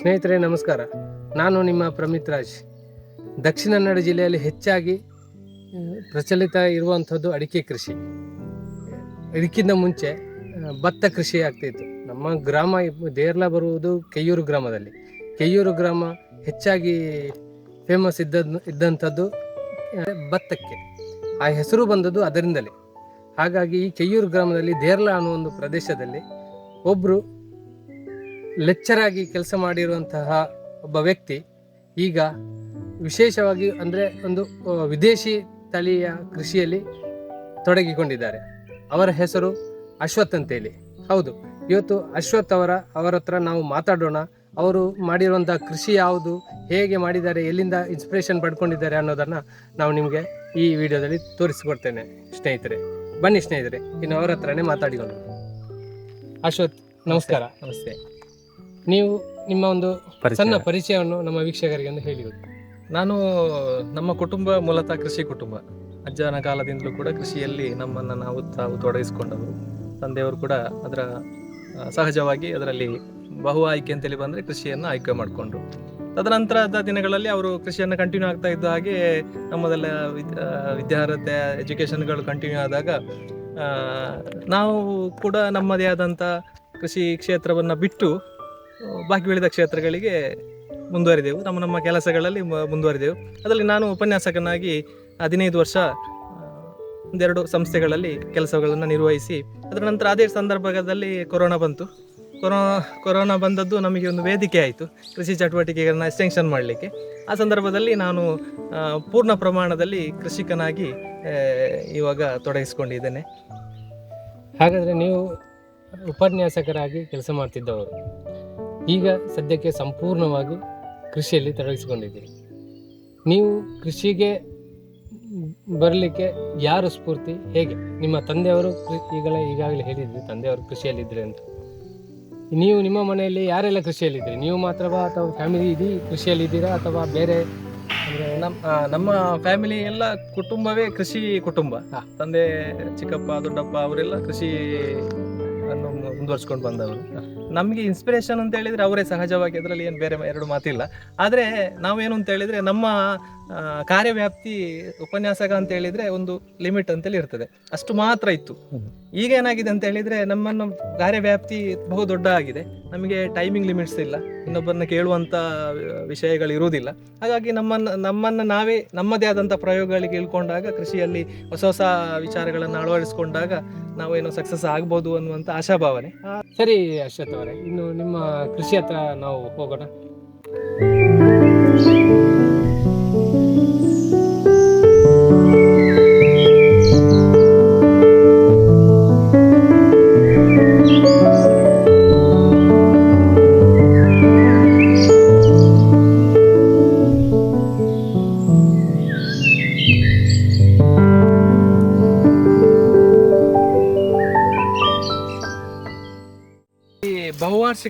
ಸ್ನೇಹಿತರೆ, ನಮಸ್ಕಾರ. ನಾನು ನಿಮ್ಮ ಪ್ರಮಿತ್ ರಾಜ್. ದಕ್ಷಿಣ ಕನ್ನಡ ಜಿಲ್ಲೆಯಲ್ಲಿ ಹೆಚ್ಚಾಗಿ ಪ್ರಚಲಿತ ಇರುವಂಥದ್ದು ಅಡಿಕೆ ಕೃಷಿ. ಇದಕ್ಕಿಂತ ಮುಂಚೆ ಭತ್ತ ಕೃಷಿ ಆಗ್ತಿತ್ತು. ನಮ್ಮ ಗ್ರಾಮ ದೇರ್ಲ ಬರುವುದು ಕೆಯ್ಯೂರು ಗ್ರಾಮದಲ್ಲಿ. ಕೆಯ್ಯೂರು ಗ್ರಾಮ ಹೆಚ್ಚಾಗಿ ಫೇಮಸ್ ಇದ್ದದ್ದು ಇದ್ದಂಥದ್ದು ಭತ್ತಕ್ಕೆ. ಆ ಹೆಸರು ಬಂದದ್ದು ಅದರಿಂದಲೇ. ಹಾಗಾಗಿ ಈ ಕೆಯ್ಯೂರು ಗ್ರಾಮದಲ್ಲಿ ದೇರ್ಲ ಅನ್ನೋ ಒಂದು ಪ್ರದೇಶದಲ್ಲಿ ಒಬ್ಬರು ಲೆಕ್ಚರ್ ಆಗಿ ಕೆಲಸ ಮಾಡಿರುವಂತಹ ಒಬ್ಬ ವ್ಯಕ್ತಿ ಈಗ ವಿಶೇಷವಾಗಿ ಅಂದರೆ ಒಂದು ವಿದೇಶಿ ತಳಿಯ ಕೃಷಿಯಲ್ಲಿ ತೊಡಗಿಕೊಂಡಿದ್ದಾರೆ. ಅವರ ಹೆಸರು ಅಶ್ವಥ್ ಅಂತೇಳಿ. ಹೌದು, ಇವತ್ತು ಅಶ್ವಥ್ ಅವರ ಅವರ ಹತ್ರ ನಾವು ಮಾತಾಡೋಣ. ಅವರು ಮಾಡಿರುವಂಥ ಕೃಷಿ ಯಾವುದು, ಹೇಗೆ ಮಾಡಿದ್ದಾರೆ, ಎಲ್ಲಿಂದ ಇನ್ಸ್ಪಿರೇಷನ್ ಪಡ್ಕೊಂಡಿದ್ದಾರೆ ಅನ್ನೋದನ್ನು ನಾವು ನಿಮಗೆ ಈ ವಿಡಿಯೋದಲ್ಲಿ ತೋರಿಸಿಕೊಡ್ತೇನೆ, ಸ್ನೇಹಿತರೆ. ಬನ್ನಿ ಸ್ನೇಹಿತರೆ, ಇನ್ನು ಅವರ ಹತ್ರನೇ ಮಾತಾಡಿಕೊಂಡು ಅಶ್ವಥ್, ನಮಸ್ಕಾರ. ನಮಸ್ತೆ. ನೀವು ನಿಮ್ಮ ಒಂದು ಸಣ್ಣ ಪರಿಚಯವನ್ನು ನಮ್ಮ ವೀಕ್ಷಕರಿಗೆ ಒಂದು ಹೇಳಿ ನಾನು ನಮ್ಮ ಕುಟುಂಬ ಮೂಲತಃ ಕೃಷಿ ಕುಟುಂಬ. ಅಜ್ಜನ ಕಾಲದಿಂದಲೂ ಕೂಡ ಕೃಷಿಯಲ್ಲಿ ನಮ್ಮನ್ನು ನಾವು ತಾವು ತೊಡಗಿಸಿಕೊಂಡವರು. ತಂದೆಯವರು ಕೂಡ ಅದರ ಸಹಜವಾಗಿ ಅದರಲ್ಲಿ ಬಹು ಆಯ್ಕೆ ಅಂತೇಳಿ ಬಂದರೆ ಕೃಷಿಯನ್ನು ಆಯ್ಕೆ ಮಾಡಿಕೊಂಡ್ರು. ತದನಂತರದ ದಿನಗಳಲ್ಲಿ ಅವರು ಕೃಷಿಯನ್ನು ಕಂಟಿನ್ಯೂ ಆಗ್ತಾ ಇದ್ದ ಹಾಗೆ ನಮ್ಮದೆಲ್ಲ ವಿದ್ಯಾರ್ಹತೆ ಎಜುಕೇಷನ್ಗಳು ಕಂಟಿನ್ಯೂ ಆದಾಗ ನಾವು ಕೂಡ ನಮ್ಮದೇ ಆದಂಥ ಕೃಷಿ ಕ್ಷೇತ್ರವನ್ನು ಬಿಟ್ಟು ಬಾಕಿ ಉಳಿದ ಕ್ಷೇತ್ರಗಳಿಗೆ ಮುಂದುವರಿದೆವು. ನಮ್ಮ ನಮ್ಮ ಕೆಲಸಗಳಲ್ಲಿ ಮುಂದುವರಿದೆವು. ಅದರಲ್ಲಿ ನಾನು ಉಪನ್ಯಾಸಕನಾಗಿ ಹದಿನೈದು ವರ್ಷ ಒಂದೆರಡು ಸಂಸ್ಥೆಗಳಲ್ಲಿ ಕೆಲಸಗಳನ್ನು ನಿರ್ವಹಿಸಿ, ಅದರ ನಂತರ ಅದೇ ಸಂದರ್ಭದಲ್ಲಿ ಕೊರೋನಾ ಬಂತು. ಕೊರೋನಾ ಕೊರೋನಾ ಬಂದದ್ದು ನಮಗೆ ಒಂದು ವೇದಿಕೆ ಆಯಿತು, ಕೃಷಿ ಚಟುವಟಿಕೆಗಳನ್ನ ಎಕ್ಸ್ಟೆನ್ಷನ್ ಮಾಡಲಿಕ್ಕೆ. ಆ ಸಂದರ್ಭದಲ್ಲಿ ನಾನು ಪೂರ್ಣ ಪ್ರಮಾಣದಲ್ಲಿ ಕೃಷಿಕನಾಗಿ ಇವಾಗ ತೊಡಗಿಸಿಕೊಂಡಿದ್ದೇನೆ. ಹಾಗಾದರೆ ನೀವು ಉಪನ್ಯಾಸಕರಾಗಿ ಕೆಲಸ ಮಾಡ್ತಿದ್ದವರು. ಈಗ ಸದ್ಯಕ್ಕೆ ಸಂಪೂರ್ಣವಾಗಿ ಕೃಷಿಯಲ್ಲಿ ತೊಡಗಿಸಿಕೊಂಡಿದ್ದೀರಿ. ನೀವು ಕೃಷಿಗೆ ಬರಲಿಕ್ಕೆ ಯಾರು ಸ್ಫೂರ್ತಿ? ಹೇಗೆ? ನಿಮ್ಮ ತಂದೆಯವರು ಈಗಲೇ ಈಗಾಗಲೇ ಹೇಳಿದ್ರಿ ತಂದೆಯವರು ಕೃಷಿಯಲ್ಲಿದ್ದರೆ ಅಂತ. ನೀವು ನಿಮ್ಮ ಮನೆಯಲ್ಲಿ ಯಾರೆಲ್ಲ ಕೃಷಿಯಲ್ಲಿದ್ದೀರಿ? ನೀವು ಮಾತ್ರವಾ ಅಥವಾ ಫ್ಯಾಮಿಲಿ ಇದೀ ಕೃಷಿಯಲ್ಲಿದ್ದೀರಾ ಅಥವಾ ಬೇರೆ ಅಂದರೆ ನಮ್ಮ ನಮ್ಮ ಫ್ಯಾಮಿಲಿ ಎಲ್ಲ ಕುಟುಂಬವೇ ಕೃಷಿ ಕುಟುಂಬ. ತಂದೆ ಚಿಕ್ಕಪ್ಪ ದೊಡ್ಡಪ್ಪ ಅವರೆಲ್ಲ ಕೃಷಿ ಮುಂದುವರ್ಸ್ಕೊಂಡು ಬಂದವರು. ನಮಗೆ ಇನ್ಸ್ಪಿರೇಷನ್ ಅಂತ ಹೇಳಿದ್ರೆ ಅವರೇ ಸಹಜವಾಗಿ ಅದರಲ್ಲಿ ಏನು ಬೇರೆ ಎರಡು ಮಾತಿಲ್ಲ. ಆದರೆ ನಾವೇನು ಅಂತ ಹೇಳಿದ್ರೆ ನಮ್ಮ ಕಾರ್ಯವ್ಯಾಪ್ತಿ ಉಪನ್ಯಾಸಕ ಅಂತ ಹೇಳಿದ್ರೆ ಒಂದು ಲಿಮಿಟ್ ಅಂತೇಳಿ ಇರ್ತದೆ. ಅಷ್ಟು ಮಾತ್ರ ಇತ್ತು. ಈಗ ಏನಾಗಿದೆ ಅಂತ ಹೇಳಿದ್ರೆ ನಮ್ಮನ್ನು ಕಾರ್ಯವ್ಯಾಪ್ತಿ ಬಹು ದೊಡ್ಡ ಆಗಿದೆ. ನಮಗೆ ಟೈಮಿಂಗ್ ಲಿಮಿಟ್ಸ್ ಇಲ್ಲ. ಇನ್ನೊಬ್ಬರನ್ನ ಕೇಳುವಂತ ವಿಷಯಗಳು ಇರುವುದಿಲ್ಲ. ಹಾಗಾಗಿ ನಮ್ಮನ್ನ ನಮ್ಮನ್ನ ನಾವೇ, ನಮ್ಮದೇ ಆದಂಥ ಪ್ರಯೋಗಗಳಿಗೆ ಇಳ್ಕೊಂಡಾಗ, ಕೃಷಿಯಲ್ಲಿ ಹೊಸ ಹೊಸ ವಿಚಾರಗಳನ್ನು ಅಳವಡಿಸಿಕೊಂಡಾಗ ನಾವೇನೋ ಸಕ್ಸಸ್ ಆಗ್ಬೋದು ಅನ್ನುವಂಥ ಆಶಾಭಾವನೆ. ಸರಿ ಅಶ್ವಥ್ ಅವರೇ, ಇನ್ನು ನಿಮ್ಮ ಕೃಷಿ ಹತ್ರ ನಾವು ಹೋಗೋಣ.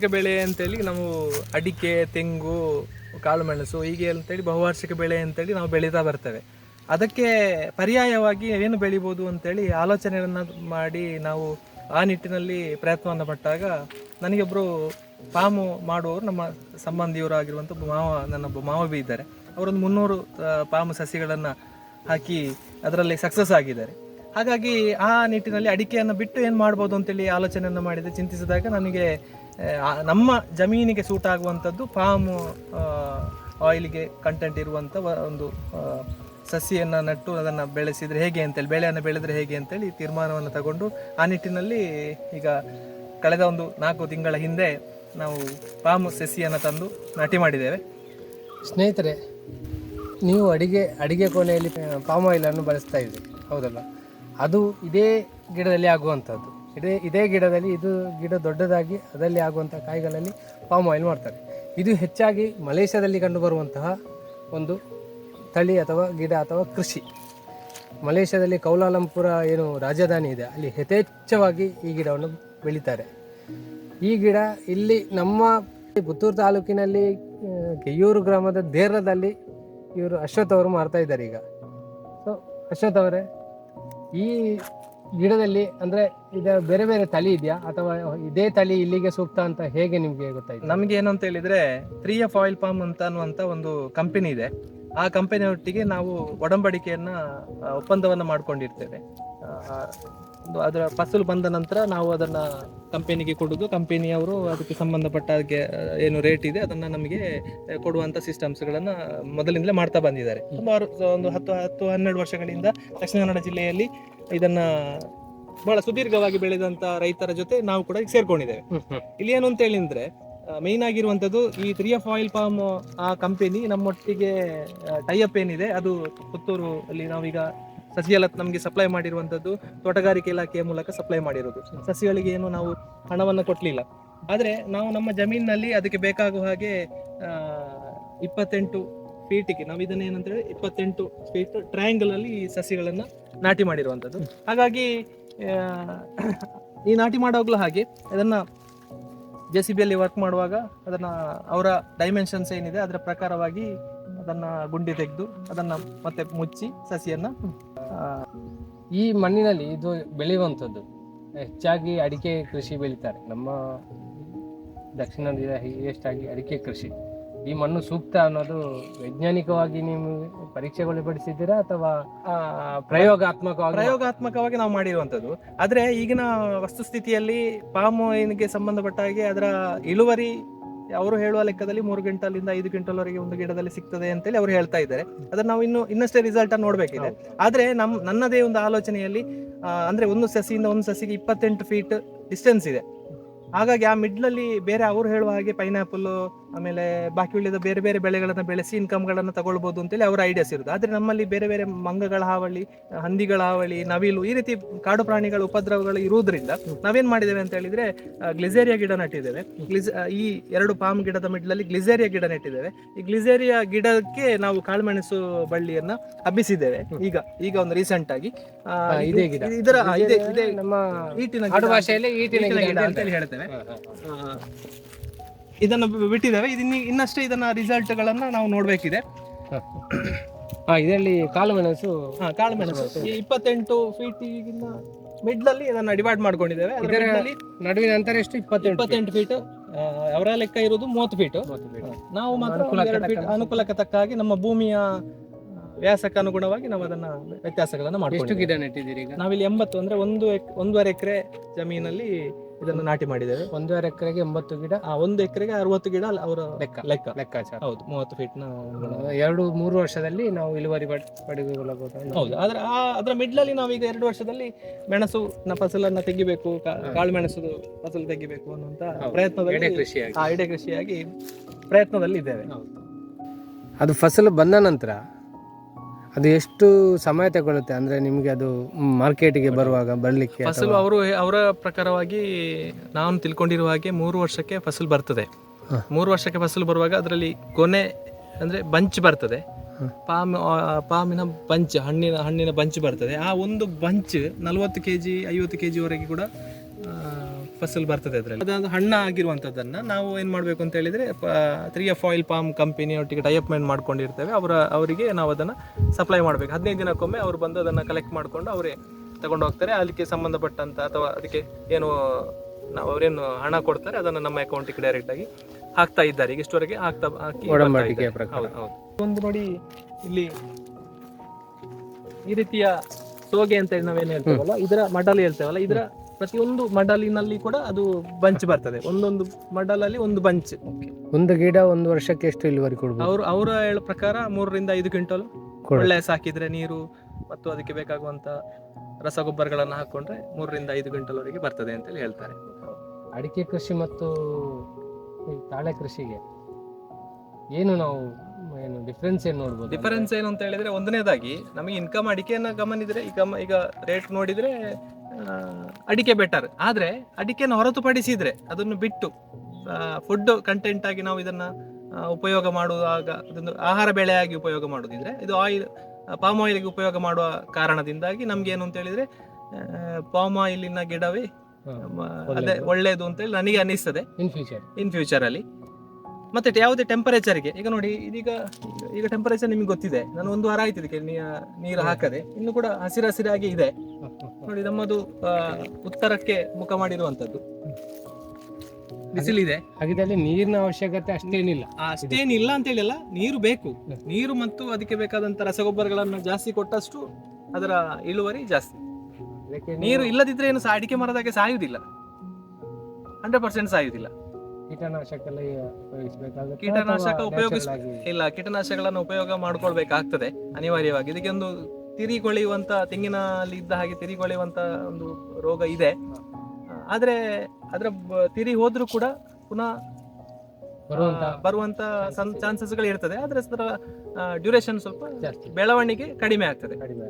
ಬಹುವಾರ್ಷಿಕ ಬೆಳೆ ಅಂತೇಳಿ ನಾವು ಅಡಿಕೆ, ತೆಂಗು ಕಾಳುಮೆಣಸು ಹೀಗೆ ಅಂತೇಳಿ ಬಹುವಾರ್ಷಿಕ ಬೆಳೆ ಅಂತೇಳಿ ನಾವು ಬೆಳೀತಾ ಬರ್ತೇವೆ. ಅದಕ್ಕೆ ಪರ್ಯಾಯವಾಗಿ ಏನು ಬೆಳಿಬೋದು ಅಂತೇಳಿ ಆಲೋಚನೆಯನ್ನು ಮಾಡಿ ನಾವು ಆ ನಿಟ್ಟಿನಲ್ಲಿ ಪ್ರಯತ್ನವನ್ನು ಪಟ್ಟಾಗ ನನಗೊಬ್ಬರು ಫಾರ್ಮು ಮಾಡುವವರು ನಮ್ಮ ಸಂಬಂಧಿಯವರು ಆಗಿರುವಂಥ ಮಾವ, ನನ್ನ ಒಬ್ಬ ಮಾವ ಬಿ ಇದ್ದಾರೆ. ಅವರೊಂದು ಮುನ್ನೂರು ಪಾಮು ಸಸಿಗಳನ್ನು ಹಾಕಿ ಅದರಲ್ಲಿ ಸಕ್ಸಸ್ ಆಗಿದ್ದಾರೆ. ಹಾಗಾಗಿ ಆ ನಿಟ್ಟಿನಲ್ಲಿ ಅಡಿಕೆಯನ್ನು ಬಿಟ್ಟು ಏನು ಮಾಡ್ಬೋದು ಅಂತೇಳಿ ಆಲೋಚನೆಯನ್ನು ಮಾಡಿದೆ, ಚಿಂತಿಸಿದಾಗ ನನಗೆ ನಮ್ಮ ಜಮೀನಿಗೆ ಸೂಟ್ ಆಗುವಂಥದ್ದು ಪಾಮ್ ಆಯಿಲ್ಗೆ ಕಂಟೆಂಟ್ ಇರುವಂಥ ಒಂದು ಸಸಿಯನ್ನು ನೆಟ್ಟು ಅದನ್ನು ಬೆಳೆಸಿದರೆ ಹೇಗೆ ಅಂತೇಳಿ, ಬೆಳೆಯನ್ನು ಬೆಳೆದರೆ ಹೇಗೆ ಅಂತೇಳಿ ತೀರ್ಮಾನವನ್ನು ತಗೊಂಡು ಆ ನಿಟ್ಟಿನಲ್ಲಿ ಈಗ ಕಳೆದ ಒಂದು ನಾಲ್ಕು ತಿಂಗಳ ಹಿಂದೆ ನಾವು ಪಾಮ್ ಸಸಿಯನ್ನು ತಂದು ನಾಟಿ ಮಾಡಿದ್ದೇವೆ. ಸ್ನೇಹಿತರೆ, ನೀವು ಅಡಿಗೆ ಅಡಿಗೆ ಕೋಣೆಯಲ್ಲಿ ಪಾಮ್ ಆಯಿಲನ್ನು ಬಳಸ್ತಾ ಇದ್ದೀವಿ ಹೌದಲ್ಲ? ಅದು ಇದೇ ಗಿಡದಲ್ಲಿ ಆಗುವಂಥದ್ದು. ಇದೇ ಇದೇ ಗಿಡದಲ್ಲಿ ಇದು ಗಿಡ ದೊಡ್ಡದಾಗಿ ಅದರಲ್ಲಿ ಆಗುವಂಥ ಕಾಯಿಗಳಲ್ಲಿ ಪಾಮ್ ಆಯಿಲ್ ಮಾಡ್ತಾರೆ. ಇದು ಹೆಚ್ಚಾಗಿ ಮಲೇಷ್ಯಾದಲ್ಲಿ ಕಂಡುಬರುವಂತಹ ಒಂದು ತಳಿ ಅಥವಾ ಗಿಡ ಅಥವಾ ಕೃಷಿ. ಮಲೇಷ್ಯಾದಲ್ಲಿ ಕೌಲಾಲಂಪುರ ಏನು ರಾಜಧಾನಿ ಇದೆ, ಅಲ್ಲಿ ಯಥೇಚ್ಛವಾಗಿ ಈ ಗಿಡವನ್ನು ಬೆಳೀತಾರೆ. ಈ ಗಿಡ ಇಲ್ಲಿ ನಮ್ಮ ಪುತ್ತೂರು ತಾಲೂಕಿನಲ್ಲಿ ಕೆಯೂರು ಗ್ರಾಮದ ದೇರದಲ್ಲಿ ಇವರು ಅಶ್ವಥ್ ಅವರು ಮಾರ್ತಾ ಇದ್ದಾರೆ ಈಗ. ಸೊ ಅಶ್ವಥ್ ಅವರೇ, ಈ ಗಿಡದಲ್ಲಿ ಅಂದ್ರೆ ಇದು ಬೇರೆ ಬೇರೆ ತಳಿ ಇದೆಯಾ? ಅಥವಾ ಇದೇ ತಳಿ ಇಲ್ಲಿಗೆ ಸೂಕ್ತ ಅಂತ ಹೇಗೆ ನಿಮ್ಗೆ ಗೊತ್ತಾಯ್ತು? ನಮ್ಗೆ ಏನು ಅಂತ ಹೇಳಿದ್ರೆ ತ್ರೀ ಎಫ್ ಆಯಿಲ್ ಪಾಮ್ ಅಂತ ಅನ್ನುವಂತ ಒಂದು ಕಂಪನಿ ಇದೆ. ಆ ಕಂಪನಿ ಒಟ್ಟಿಗೆ ನಾವು ಒಡಂಬಡಿಕೆಯನ್ನ ಒಪ್ಪಂದವನ್ನ ಮಾಡ್ಕೊಂಡಿರ್ತೇವೆ. ಅದರ ಫಸಲು ಬಂದ ನಂತರ ನಾವು ಅದನ್ನ ಕಂಪನಿಗೆ ಕೊಡುದು. ಕಂಪೆನಿಯವರು ಅದಕ್ಕೆ ಸಂಬಂಧಪಟ್ಟ ಹಾಗೆ, ಏನು ರೇಟ್ ಇದೆ ಅದನ್ನ ನಮಗೆ ಕೊಡುವಂತ ಸಿಸ್ಟಮ್ಸ್ ಗಳನ್ನ ಮೊದಲಿಂದಲೇ ಮಾಡ್ತಾ ಬಂದಿದ್ದಾರೆ. ಸುಮಾರು ಒಂದು ಹತ್ತು ಹತ್ತು ಹನ್ನೆರಡು ವರ್ಷಗಳಿಂದ ದಕ್ಷಿಣ ಕನ್ನಡ ಜಿಲ್ಲೆಯಲ್ಲಿ ಇದನ್ನ ಬಹಳ ಸುದೀರ್ಘವಾಗಿ ಬೆಳೆದಂತ ರೈತರ ಜೊತೆ ನಾವು ಕೂಡ ಸೇರ್ಕೊಂಡಿದ್ದೇವೆ. ಇಲ್ಲಿ ಏನು ಅಂತ ಹೇಳಿದ್ರೆ ಮೇನ್ ಆಗಿರುವಂತದ್ದು ಈ ತ್ರೀ ಆಫ್ ಆಯಿಲ್ ಫಾರ್ಮ್ ಆ ಕಂಪನಿ ನಮ್ಮೊಟ್ಟಿಗೆ ಟೈಅಪ್ ಏನಿದೆ ಅದು ಪುತ್ತೂರು ಅಲ್ಲಿ ನಾವೀಗ ಸಸಿ ಎಲ್ಲ ನಮಗೆ ಸಪ್ಲೈ ಮಾಡಿರುವಂಥದ್ದು ತೋಟಗಾರಿಕೆ ಇಲಾಖೆಯ ಮೂಲಕ ಸಪ್ಲೈ ಮಾಡಿರೋದು. ಸಸಿಗಳಿಗೆ ಏನು ನಾವು ಹಣವನ್ನು ಕೊಟ್ಟಲಿಲ್ಲ ಆದರೆ ನಾವು ನಮ್ಮ ಜಮೀನಿನಲ್ಲಿ ಅದಕ್ಕೆ ಬೇಕಾಗುವ ಹಾಗೆ ಇಪ್ಪತ್ತೆಂಟು ಫೀಟಿಗೆ ನಾವು ಇದನ್ನ ಹೇಳಿ ಇಪ್ಪತ್ತೆಂಟು ಫೀಟ್ ಟ್ರಯಾಂಗಲ್ ಅಲ್ಲಿ ಸಸಿಗಳನ್ನ ನಾಟಿ ಮಾಡಿರುವಂಥದ್ದು. ಹಾಗಾಗಿ ಈ ನಾಟಿ ಮಾಡುವಾಗಲೂ ಹಾಗೆ ಅದನ್ನ ಜೆ ಸಿ ಬಿಯಲ್ಲಿ ವರ್ಕ್ ಮಾಡುವಾಗ ಅದನ್ನ ಅವರ ಡೈಮೆನ್ಷನ್ಸ್ ಏನಿದೆ ಅದರ ಪ್ರಕಾರವಾಗಿ ಅದನ್ನ ಗುಂಡಿ ತೆಗೆದು ಅದನ್ನ ಮತ್ತೆ ಮುಚ್ಚಿ ಸಸಿಯನ್ನ ಈ ಮಣ್ಣಿನಲ್ಲಿ ಇದು ಬೆಳೆಯುವಂಥದ್ದು. ಹೆಚ್ಚಾಗಿ ಅಡಿಕೆ ಕೃಷಿ ಬೆಳೀತಾರೆ. ನಮ್ಮ ದಕ್ಷಿಣ ಹೆಚ್ಚಾಗಿ ಅಡಿಕೆ ಕೃಷಿ. ಈ ಮಣ್ಣು ಸೂಕ್ತ ಅನ್ನೋದು ವೈಜ್ಞಾನಿಕವಾಗಿ ನೀವು ಪರೀಕ್ಷೆಗೊಳಪಡಿಸಿದ್ದೀರಾ ಅಥವಾ ಆ, ಪ್ರಯೋಗಾತ್ಮಕವಾಗಿ? ಪ್ರಯೋಗಾತ್ಮಕವಾಗಿ ನಾವು ಮಾಡಿರುವಂಥದ್ದು. ಆದ್ರೆ ಈಗಿನ ವಸ್ತುಸ್ಥಿತಿಯಲ್ಲಿ ಪಾಮ್ ಆಯಿಲ್ಗೆ ಸಂಬಂಧಪಟ್ಟ ಹಾಗೆ ಅದರ ಇಳುವರಿ ಅವರು ಹೇಳುವ ಲೆಕ್ಕದಲ್ಲಿ ಮೂರು ಗಂಟಲಿಂದ ಐದು ಕ್ವಿಂಟಲ್ ವರೆಗೆ ಒಂದು ಗಿಡದಲ್ಲಿ ಸಿಗ್ತದೆ ಅಂತೇಳಿ ಅವ್ರು ಹೇಳ್ತಾ ಇದ್ದಾರೆ. ಅದನ್ನ ನಾವು ಇನ್ನು ಇನ್ನಷ್ಟೇ ರಿಸಲ್ಟ್ ಅನ್ನು ನೋಡ್ಬೇಕಿದೆ. ಆದ್ರೆ ನಮ್ ನನ್ನದೇ ಒಂದು ಆಲೋಚನೆಯಲ್ಲಿ ಅಂದ್ರೆ ಒಂದು ಸಸಿಯಿಂದ ಒಂದು ಸಸಿಗೆ ಇಪ್ಪತ್ತೆಂಟು ಫೀಟ್ ಡಿಸ್ಟೆನ್ಸ್ ಇದೆ. ಹಾಗಾಗಿ ಆ ಮಿಡ್ಲಲ್ಲಿ ಬೇರೆ ಅವ್ರು ಹೇಳುವ ಹಾಗೆ ಪೈನಾಪಲ್ ಆಮೇಲೆ ಬಾಕಿ ಉಳಿದ ಬೇರೆ ಬೇರೆ ಬೆಳೆಗಳನ್ನ ಬೆಳೆಸಿ ಇನ್ಕಮ್ಗಳನ್ನ ತಗೊಳ್ಬಹುದು ಅಂತೇಳಿ ಅವರ ಐಡಿಯಾಸ್ ಇರುತ್ತೆ ಆದ್ರೆ ನಮ್ಮಲ್ಲಿ ಬೇರೆ ಬೇರೆ ಮಂಗಗಳ ಹಾವಳಿ ಹಂದಿಗಳ ಹಾವಳಿ ನವಿಲು ಈ ರೀತಿ ಕಾಡು ಪ್ರಾಣಿಗಳ ಉಪದ್ರವಗಳು ಇರುವುದರಿಂದ ನಾವೇನ್ ಮಾಡಿದ್ದೇವೆ ಅಂತ ಹೇಳಿದ್ರೆ ಗ್ಲಿಸೇರಿಯಾ ಗಿಡ ನೆಟ್ಟಿದ್ದೇವೆ. ಗ್ಲಿಸ್ ಈ ಎರಡು ಪಾಮ್ ಗಿಡದ ಮಿಡ್ಲಲ್ಲಿ ಗ್ಲಿಸೇರಿಯಾ ಗಿಡ ನೆಟ್ಟಿದ್ದೇವೆ. ಈ ಗ್ಲಿಸೇರಿಯಾ ಗಿಡಕ್ಕೆ ನಾವು ಕಾಳುಮೆಣಸು ಬಳ್ಳಿಯನ್ನ ಹಬ್ಬಿಸಿದ್ದೇವೆ. ಈಗ ಈಗ ಒಂದು ರೀಸೆಂಟ್ ಆಗಿ. ಆ, ಇದೇ ಗಿಡ. ಇದರ ಈಟಿನ ಗಿಡ ಅಂತೇಳಿ ಹೇಳ್ತೇವೆ. ಇದನ್ನು ಬಿಟ್ಟಿದ್ದಾವೆ. ಇದನ್ನ ಇನ್ನಷ್ಟೇ ಇದನ್ನ ರಿಸಲ್ಟ್ ಗಳನ್ನ ನಾವು ನೋಡ್ಬೇಕಿದೆ. ಇದರಲ್ಲಿ ಕಾಳು ಮೆಣಸು ಹಾ ಕಾಳುಮೆಣಸು ಈ ಇಪ್ಪತ್ತೆಂಟು ಫೀಟ್ ಈಗಿನ ಮಿಡ್ಲಲ್ಲಿ ಇದನ್ನ ಡಿವೈಡ್ ಮಾಡ್ಕೊಂಡಿದ್ದೇವೆ. ನಡುವಿನ ಅಂತರ ಎಷ್ಟು? ಇಪ್ಪತ್ತೆಂಟು ಇಪ್ಪತ್ತೆಂಟು ಫೀಟ್ ಅವರ ಲೆಕ್ಕ ಇರುವುದು ಮೂವತ್ತು ಫೀಟ್ ನಾವು ಮಾತ್ರ ಫೀಟ್ ಅನುಕೂಲಕ್ಕೆ ತಕ್ಕ ಹಾಗೆ ನಮ್ಮ ಭೂಮಿಯ ವ್ಯಾಸಕ್ಕೆ ಅನುಗುಣವಾಗಿ ನಾವು ಅದನ್ನ ವ್ಯತ್ಯಾಸಗಳನ್ನ ಎಷ್ಟು ಮಾಡ್ಕೊಂಡಿದ್ದೇವೆ. ಗಿಡ ನೆಟ್ಟಿದ್ದೀರಿ ಈಗ? ನಾವಿಲ್ಲಿ ಎಂಬತ್ತು ಅಂದ್ರೆ ಒಂದು ಒಂದೂವರೆ ಎಕರೆ ಜಮೀನಲ್ಲಿ ಇದನ್ನು ನಾಟಿ ಮಾಡಿದ್ದೇವೆ. ಒಂದೂವರೆ ಎಕರೆಗೆ ಎಂಬತ್ತು ಗಿಡ? ಆ ಒಂದು ಎಕರೆಗೆ ಅರವತ್ತು ಗಿಡ ಅವರ ಲೆಕ್ಕ. ಲೆಕ್ಕ. ಲೆಕ್ಕಾಚಾರ ಹೌದು ಮೂವತ್ತು ಫೀಟ್ನ ಎರಡು ಮೂರು ವರ್ಷದಲ್ಲಿ ನಾವು ಇಳುವರಿ ಪಡ್- ಪಡೆದುಕೊಳ್ಳಬಹುದು? ಹೌದು ಆದ್ರೆ ಆ ಅದರ ಮಿಡ್ಲಲ್ಲಿ ನಾವೀಗ ಎರಡು ವರ್ಷದಲ್ಲಿ ಮೆಣಸು ನ ಫಸಲನ್ನ ತೆಗಿಬೇಕು ಕಾಳು ಮೆಣಸು ಫಸಲು ತೆಗಿಬೇಕು ಅನ್ನುವಂತ ಪ್ರಯತ್ನದಲ್ಲಿ ಕೃಷಿಯಾಗಿ. ಕೃಷಿಯಾಗಿ ಪ್ರಯತ್ನದಲ್ಲಿ ಇದ್ದೇವೆ ಅದು ಫಸಲು ಬಂದ ನಂತರ ಅದು ಎಷ್ಟು ಸಮಯ ತಗೊಳುತ್ತೆ? ಅಂದ್ರೆ ನಿಮಗೆ ಅದು ಮಾರ್ಕೆಟಿಗೆ ಬರುವಾಗ ಬರಲಿಕ್ಕೆ ಫಸಲು ಅವರು ಅವರ ಪ್ರಕಾರವಾಗಿ ನಾನು ತಿಳ್ಕೊಂಡಿರುವ ಹಾಗೆ ಮೂರು ವರ್ಷಕ್ಕೆ ಫಸಲು ಬರ್ತದೆ. ಮೂರು ವರ್ಷಕ್ಕೆ ಫಸಲು ಬರುವಾಗ ಅದರಲ್ಲಿ ಕೊನೆ ಅಂದ್ರೆ ಬಂಚ್ ಬರ್ತದೆ. ಪಾಮ್ ಪಾಮಿನ ಬಂಚ್ ಹಣ್ಣಿನ ಹಣ್ಣಿನ ಬಂಚ್ ಬರ್ತದೆ. ಆ ಒಂದು ಬಂಚ್ ನಲವತ್ತು ಕೆ ಜಿ ಐವತ್ತು ಕೆ ಜಿವರೆಗೆ ಕೂಡ ಫಸಲು ಬರ್ತದೆ ಅದರಲ್ಲಿ. ಅದೊಂದು ಹಣ್ಣ ಆಗಿರುವಂತದ್ದನ್ನ ನಾವು ಏನು ಮಾಡಬೇಕು ಅಂತ ಹೇಳಿದ್ರೆ three F oil palm company ಒಟ್ಟಿಗೆ ಟೈಅಪ್ಮೆಂಟ್ ಮಾಡ್ಕೊಂಡಿರ್ತೇವೆ. ಅವರ ಅವರಿಗೆ ನಾವು ಅದನ್ನ ಸಪ್ಲೈ ಮಾಡಬೇಕು. ಹದಿನೈದು ದಿನಕ್ಕೊಮ್ಮೆ ಅವರು ಬಂದು ಅದನ್ನ ಕಲೆಕ್ಟ್ ಮಾಡ್ಕೊಂಡು ಅವರೇ ತಗೊಂಡು ಹೋಗ್ತಾರೆ. ಅದಕ್ಕೆ ಸಂಬಂಧಪಟ್ಟಂತ ಅಥವಾ ಅದಕ್ಕೆ ಏನು ನಾವು ಅವರೇನು ಹಣ ಕೊಡ್ತಾರೆ ಅದನ್ನ ನಮ್ಮ ಅಕೌಂಟಿಗೆ ಡೈರೆಕ್ಟ್ ಆಗಿ ಹಾಕ್ತಾ ಇದ್ದಾರೆ. ಈಗ ಇಷ್ಟವರೆಗೆ ಹಾಕ್ತಾ ಹಾಕಿ. ಹೌದು, ಹೌದು. ಒಂದು ನೋಡಿ ಇಲ್ಲಿ ಈ ರೀತಿಯ ಸೋಗೆ ಅಂತ ಹೇಳಿ ನಾವೇನು ಹೇಳ್ತೇವಲ್ಲ ಇದರ ಮಡಲು ಹೇಳ್ತೇವಲ್ಲ ಇದರ ಪ್ರತಿಯೊಂದು ಮಡಲಿನಲ್ಲಿ ಕೂಡ ಅದು ಬಂಚ್ ಬರ್ತದೆ. ಒಂದೊಂದು ಮಡಲಲ್ಲಿ ಒಂದು ಬಂಚ್. ಒಂದು ಗಿಡ ಒಂದು ವರ್ಷಕ್ಕೆ ಎಷ್ಟು ಇಳುವರಿ ಕೊಡ್ಬೋದು? ಅವರು ಅವರ ಹೇಳೋ ಪ್ರಕಾರ ಮೂರರಿಂದ ಐದು ಕ್ವಿಂಟಲ್. ಒಳ್ಳೆ ಸಾಕಿದ್ರೆ ನೀರು ಮತ್ತು ಅದಕ್ಕೆ ಬೇಕಾಗುವಂತ ರಸಗೊಬ್ಬರಗಳನ್ನು ಹಾಕೊಂಡ್ರೆ ಮೂರರಿಂದ ಐದು ಕ್ವಿಂಟಲ್ ವರೆಗೆ ಬರ್ತದೆ ಅಂತ ಹೇಳ್ತಾರೆ. ಅಡಿಕೆ ಕೃಷಿ ಮತ್ತು ಈ ತಾಳೆ ಕೃಷಿಗೆ ಏನು ನಾವು ಏನು ಡಿಫ್ರೆನ್ಸ್ ಏನು ನೋಡ್ಬೋದು ಡಿಫರೆನ್ಸ್ ಏನು ಅಂತ ಹೇಳಿದ್ರೆ ಒಂದನೇದಾಗಿ ನಮಗೆ ಇನ್ಕಮ್ ಅಡಿಕೆಯನ್ನ ಗಮನಿದ್ರೆ ಈಗ ಈಗ ರೇಟ್ ನೋಡಿದ್ರೆ ಅಡಿಕೆ ಬೆಟರ್. ಆದ್ರೆ ಅಡಿಕೆಯನ್ನು ಹೊರತುಪಡಿಸಿದ್ರೆ ಅದನ್ನು ಬಿಟ್ಟು ಫುಡ್ ಕಂಟೆಂಟ್ ಆಗಿ ನಾವು ಇದನ್ನ ಉಪಯೋಗ ಮಾಡುವಾಗ ಅದೊಂದು ಆಹಾರ ಬೆಳೆಯಾಗಿ ಉಪಯೋಗ ಮಾಡುದಿದ್ರೆ ಇದು ಆಯಿಲ್ ಪಾಮ್ ಆಯಿಲ್ಗೆ ಉಪಯೋಗ ಮಾಡುವ ಕಾರಣದಿಂದಾಗಿ ನಮ್ಗೆ ಏನು ಅಂತ ಹೇಳಿದ್ರೆ ಪಾಮ್ ಆಯಿಲಿನ ಗಿಡವೇ ಅದೇ ಒಳ್ಳೇದು. ಅಂತೇಳಿ ನನಗೆ ಅನಿಸ್ತದೆ. ಇನ್ ಫ್ಯೂಚರ್ ಇನ್ ಫ್ಯೂಚರ್ ಅಲ್ಲಿ. ಮತ್ತೆ ಯಾವುದೇ ಟೆಂಪರೇಚರ್ಗೆ ಈಗ ನೋಡಿ ಇದೀಗ ಈಗ ಟೆಂಪರೇಚರ್ ನಿಮ್ಗೆ ಗೊತ್ತಿದೆ. ನಾನು ಒಂದು ವಾರ ಆಯ್ತು ಇದಕ್ಕೆ ನೀರು ಹಾಕದೆ. ಇನ್ನು ಕೂಡ ಹಸಿರು ಹಸಿರಾಗಿ ಇದೆ. ನೋಡಿ ನಮ್ಮದು ಉತ್ತರಕ್ಕೆ ಮುಖ ಮಾಡಿರುವಂತದ್ದು ಬಿಸಿಲಿದೆ. ಹಾಗಿದ್ದಲ್ಲಿ ನೀರಿನ ಅವಶ್ಯಕತೆ ಅಷ್ಟೇನಿಲ್ಲ. ಅಷ್ಟೇನಿಲ್ಲ ಅಂತ ಹೇಳಿಲ್ಲ. ನೀರು ಬೇಕು. ನೀರು ಮತ್ತು ಅದಕ್ಕೆ ಬೇಕಾದಂತ ರಸಗೊಬ್ಬರಗಳನ್ನು ಜಾಸ್ತಿ ಕೊಟ್ಟಷ್ಟು ಅದರ ಇಳುವರಿ ಜಾಸ್ತಿ. ನೀರು ಇಲ್ಲದಿದ್ರೆ ಏನು ಸಹ ಅಡಿಕೆ ಮರದಾಗೆ ಸಾಯುವುದಿಲ್ಲ. ಹಂಡ್ರೆಡ್ ಪರ್ಸೆಂಟ್ ಸಾಯುವುದಿಲ್ಲ. ಕೀಟನಾಶಕ ಉಪಯೋಗಿಸಬೇಕಾಗುತ್ತೆ ಕೀಟನಾಶಕ ಉಪಯೋಗಿಸ್ ಇಲ್ಲ ಕೀಟನಾಶಕಗಳನ್ನು ಉಪಯೋಗ ಮಾಡ್ಕೊಳ್ಬೇಕಾಗ್ತದೆ ಅನಿವಾರ್ಯವಾಗಿ. ಇದಕ್ಕೆ ಒಂದು ತಿರಿಗೊಳೆಯುವಂತ ತೆಂಗಿನಲ್ಲಿ ಇದ್ದ ಹಾಗೆ ತಿರಿಗೊಳಿಯುವಂತ ಒಂದು ರೋಗ ಇದೆ. ಆದ್ರೆ ಅದರ ತಿರಿ ಹೋದ್ರೂ ಕೂಡ ಪುನಃ ಬರುವಂತ ಚಾನ್ಸಸ್ ಚಾನ್ಸಸ್ಗಳು ಇರ್ತದೆ. ಆದ್ರೆ ಅದರ ಡ್ಯೂರೇಷನ್ ಸ್ವಲ್ಪ ಬೆಳವಣಿಗೆ ಕಡಿಮೆ ಆಗ್ತದೆ. ಕಡಿಮೆ.